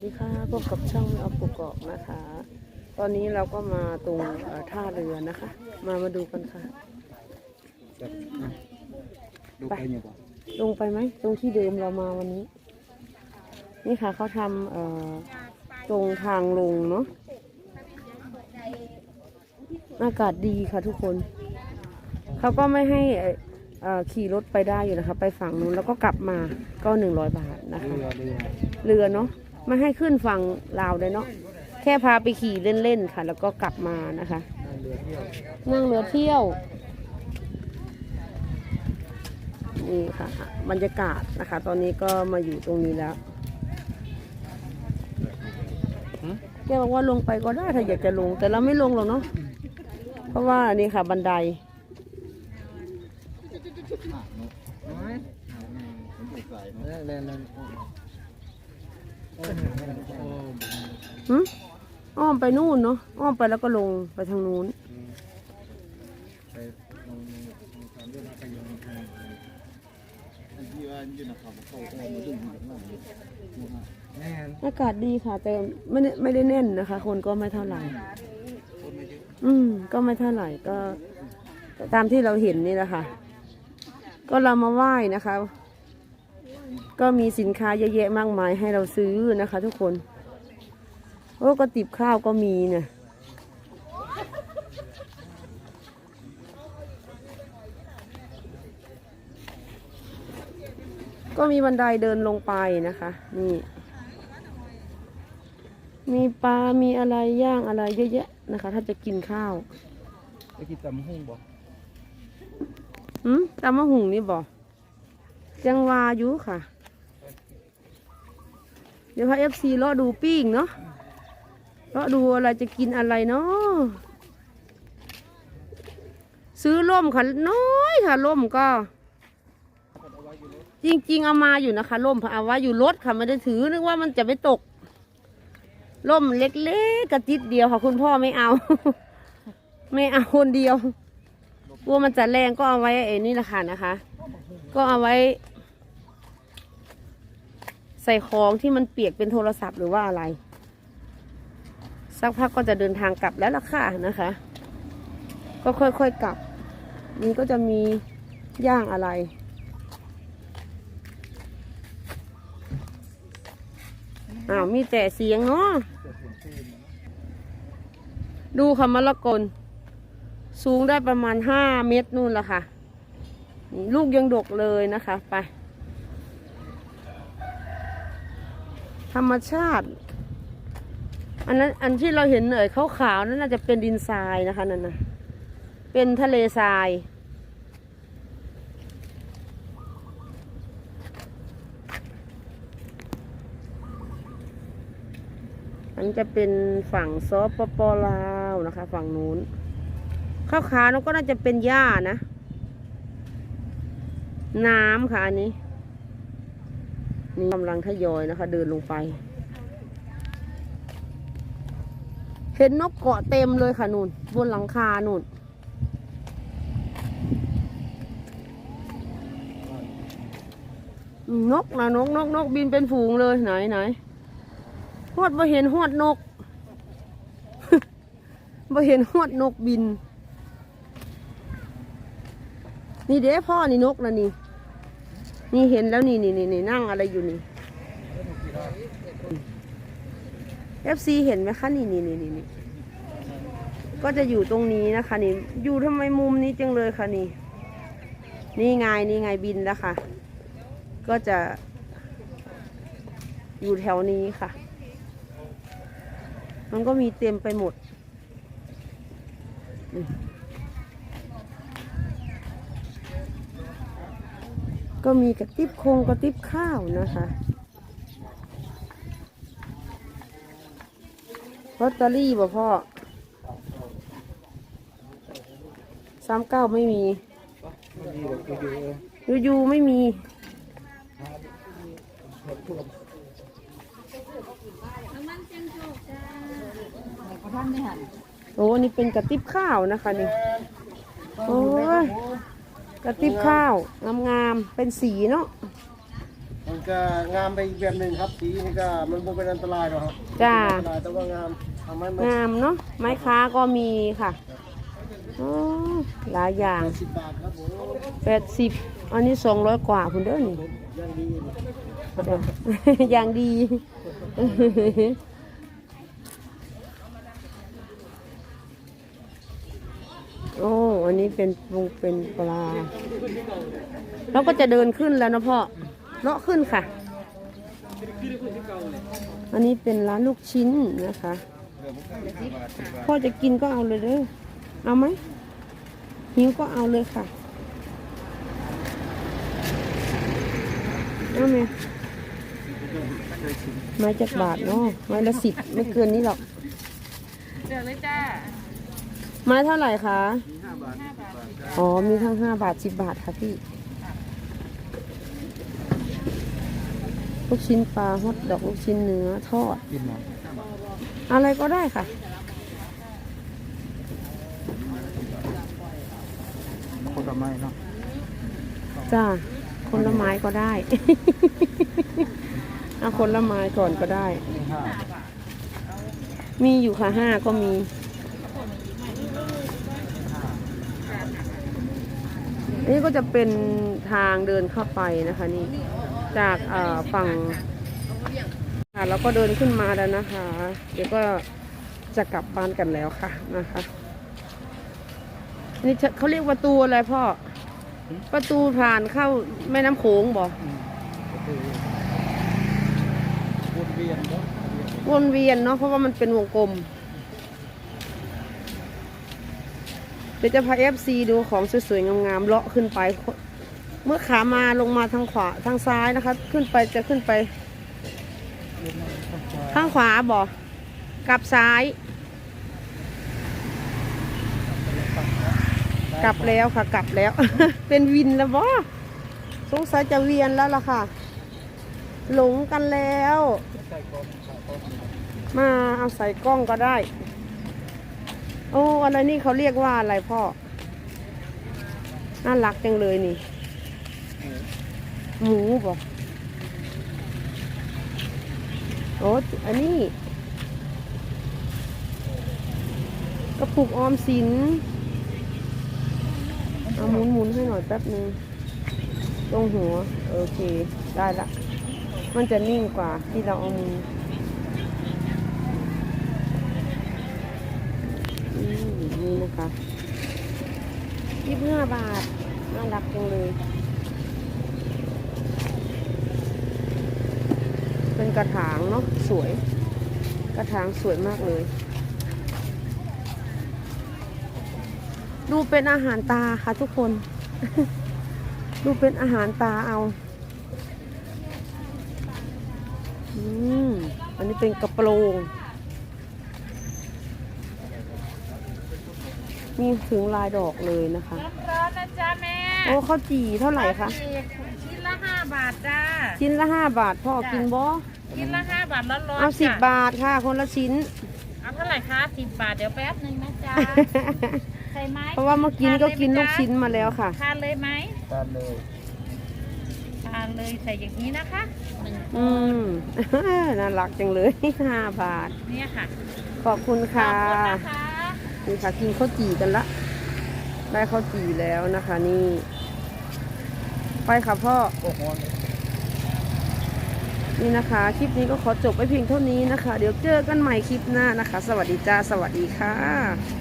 สวัสดีค่ะพบกับช่องเอาปุกเกาะนะคะ ตอนนี้เราก็มาตรงเอ่อท่าเรือนะคะ มามาดูกันค่ะแบบอะดูไปเนี่ยบ่ลงไปไหมตรงที่เดิมเรามาวันนี้ นี่ค่ะเขาทำเอ่อตรงทางลงเนาะอากาศดีค่ะทุกคน เขาก็ไม่ให้เอ่อเอ่อขี่รถไปได้อยู่นะคะ ไปฝั่งนู้นแล้วก็กลับมาก็หนึ่งร้อยบาทนะคะ เรือเรือเรือเนาะ ไม่ให้ขึ้นฝั่งลาวเลยเนาะแค่พาไปขี่เล่นๆค่ะ แล้วก็กลับมานะคะ นั่งเรือเที่ยวนี่ค่ะ บรรยากาศนะคะ ตอนนี้ก็มาอยู่ตรงนี้แล้วแกบอกว่าลงไปก็ได้ถ้าอยากจะลง แต่เราไม่ลงหรอกเนาะเพราะว่านี่ค่ะ บันไดอะเนอะน้ อยผมถูกใส่เนอะแรงแรงโอ้โอ้หึอ้อมไปนู่นเนาะอ้อมไปแล้วก็ลงไปทางนู้น ไปลงทางเรื่องไปยังทางอันที่ว่าอยู่นะครับเขาเอามาดึงมาข้างหลังเลยแน่นอากาศดีค่ะ แต่ไม่ได้ไม่ได้แน่นนะคะ คนก็ไม่เท่าไหร่ คนไม่เยอะอืม ก็ไม่เท่าไหร่ก็ตามที่เราเห็นนี่แหละค่ะ ก็เรามาไหว้นะคะ ก็มีสินค้าเยอะแยะมากมายให้เราซื้อนะคะ ทุกคน โอ้ก็ติบข้าวก็มีเนี่ยก็มีบันไดเดินลงไปนะคะ นี่ มีปลา มีอะไรย่างอะไรเยอะแยะนะคะ ถ้าจะกินข้าวไปกินตำหุ่งบ่หืมตำมะหุงนี่บ อกจังวาอยู่ค่ะ เดี๋ยวพาเอฟซีเลาะดูปิ้งเนาะเลาะดูอะไรจะกินอะไรเนาะซื้อล่มค่ะน้อยค่ะล่มก็ จริง ๆ เอามาอยู่นะคะล่มเอาไว้อยู่รถค่ะไม่ได้ถือนึกว่ามันจะไม่ตกล่มเล็กๆกระติดเดียวค่ะคุณพ่อไม่เอา ไม่เอาคนเดียวกลัวมันจะแรงก็เอาไว้ไอ้นี่แหละค่ะนะคะ ก็เอาไว้ ส่ของที่มันเปียกเป็นโทรศัพท์หรือว่าอะไร สักพักก็จะเดินทางกลับแล้วล่ะค่ะนะคะ ก็ค่อยๆกลับ นี่ก็จะมีย่างอะไร อ้าวมีแต่เสียงเนาะดูค่ะมะละกนสูงได้ประมาณห้าเมตรนู่นละค่ะ ลูกยังดกเลยนะคะ ไป รรมชาติ อันนั้นอันที่เราเห็นเอ่ยขาวๆนั่นน่าจะเป็นดินทรายนะคะนั่นนะเป็นทะเลทรายอันจะเป็นฝั่งซอปปลาวนะคะ ฝั่งนู้นข้าวขาวนั่นก็น่าจะเป็นหญ้านะ น้ำค่ะอันนี้ นี่กำลังทยอยนะคะ เดินลงไป เห็นนกเกาะเต็มเลยค่ะนุ่นบนหลังคานุ่นนกนะนกนกนกบินเป็นฝูงเลยไหนไหนหอดบ่เห็นหอดนกบ่เห็นหอดนกบิน นี่เด้พ่อนี่นกนะนี่ นี่เห็นแล้วนี่นี่นี่นี่นั่งอะไรอยู่นี่ FC เห็นไหมคะนี่นี่นี่นี่ก็จะอยู่ตรงนี้นะคะ นี่ อยู่ทำไมมุมนี้จังเลยคะนี่ นี่ไงนี่ไงบินแล้วค่ะ ก็จะ อยู่แถวนี้ค่ะ มันก็มีเต็มไปหมด ก็มีกระติบโคงกระติบข้าวนะคะลอตเตอรี่บ่พ่อสามเก้าไม่มีอยู่ๆยูยูไม่มี โอ้นี่เป็นกระติบข้าวนะคะนี่ โอ้ย กระติบข้าวงามๆเป็นสีเนาะต้องก็งามไปอีกแบบหนึ่งครับ สีนี่ก็มันบ่เป็นอันตรายหรอกครับจ้าอันตรายแต่ว่างามทำให้มันงามเนาะไม้ค้าก็มีค่ะอ๋อหลายอย่างสิบบาทครับผมแปดสิบอันนี้สองร้อยกว่าคุณเด้อนี่ยังดี อยู่จ้ะอย่างดี โอันนี้เป็นปรุงเป็นปลาแล้วก็จะเดินขึ้นแล้วนะพ่อเลาะขึ้นค่ะ อันนี้เป็นร้านลูกชิ้นนะคะ พ่อจะกินก็เอาเลยเด้อเอาไหมหิวก็เอาเลยค่ะเอาไหมไม้จากบาทเนาะไม้ละสิบไม่เกินนี้หรอกเดี๋ยวเลยจ้า ไม้เท่าไหร่คะ มีห้าบาทสิบบาทครับอ๋อ มีทั้งห้าบาทสิบบาทค่ะพี่ ลูกชิ้นปลาฮอตดอกลูกชิ้นเนื้อทอด กินหมดอะไรก็ได้ค่ะคนละไม้เนาะจ้าคนละไม้ก็ได้ เอาคนละไม้ก่อนก็ได้ มีห้ามีอยู่ค่ะห้าก็มี นนี้ก็จะเป็นทางเดินเข้าไปนะคะนี่จากเอ่อฝั่งค่ะแล้วก็เดินขึ้นมาแล้วนะคะ เดี๋ยวก็จะกลับบ้านกันแล้วค่ะนะคะอันนี่เขาเรียกประตูอะไรพ่อ ประตูผ่านเข้าแม่น้ำโขงบอกวนเวียนเนาะวนเวียนเนาะเพราะว่ามันเป็นวงกลม เดี๋ยวจะพาเอฟซีดูของสวยๆงามๆเลาะขึ้นไป เมื่อขามาลงมาทางขวาทางซ้ายนะคะ ขึ้นไปจะขึ้นไป ข้างขวาบอกกลับซ้าย กลับแล้วค่ะ กลับแล้ว เป็นวินแล้วบอสงสัยจะเวียนแล้วล่ะค่ะ หลงกันแล้ว มาเอาใส่กล้องก็ได้ โอ้อะไรนี่เขาเรียกว่าอะไรพ่อ น่ารักจังเลยนี่ หมูบอกโอ้อันนี้กระปุกออมสิน เอาหมุนหมุนให้หน่อยแป๊บนึง ตรงหัว โอเค ได้ละ มันจะนิ่งกว่าที่เราเอามือม นี่นะคะยี่สิบห้าบาท น่ารักจังเลยเป็นกระถางเนาะสวย กระถางสวยมากเลย ดูเป็นอาหารตาค่ะทุกคน ดูเป็นอาหารตาเอาอืมอันนี้เป็นกระโปรง มีถึงลายดอกเลยนะคะ ร้อนๆนะจ้าแม่โอ้ข้าวจี่เท่าไหร่คะชิ้นละห้าบาทจ้า ชิ้นละห้าบาทพ่อกินบ่ชิ้นละห้าบาทร้อนๆเอาสิบจ้ะบาทค่ะ คนละชิ้น เอาเท่าไหร่คะสิบบาทเดี๋ยวแป๊บหนึ่งนะจ๊ะใส่ไหมเพราะว่าเมื่อกี้นี่ก็กินลูกชิ้นมาแล้วค่ะ ทานเลยไหมตามเลยทานเลยใส่อย่างนี้นะคะหนึ่งอืม น่ารักจังเลย ห้าบาท เนี่ยค่ะขอบคุณขค่ะอบคุณนะคะ นี่ค่ะกินข้าวจี่กันละ ได้ข้าวจี่แล้วนะคะ นี่ ไปค่ะพ่อ นี่นะคะ คลิปนี้ก็ขอจบไปเพียงเท่านี้นะคะ เดี๋ยวเจอกันใหม่คลิปหน้านะคะ สวัสดีจ้า สวัสดีค่ะ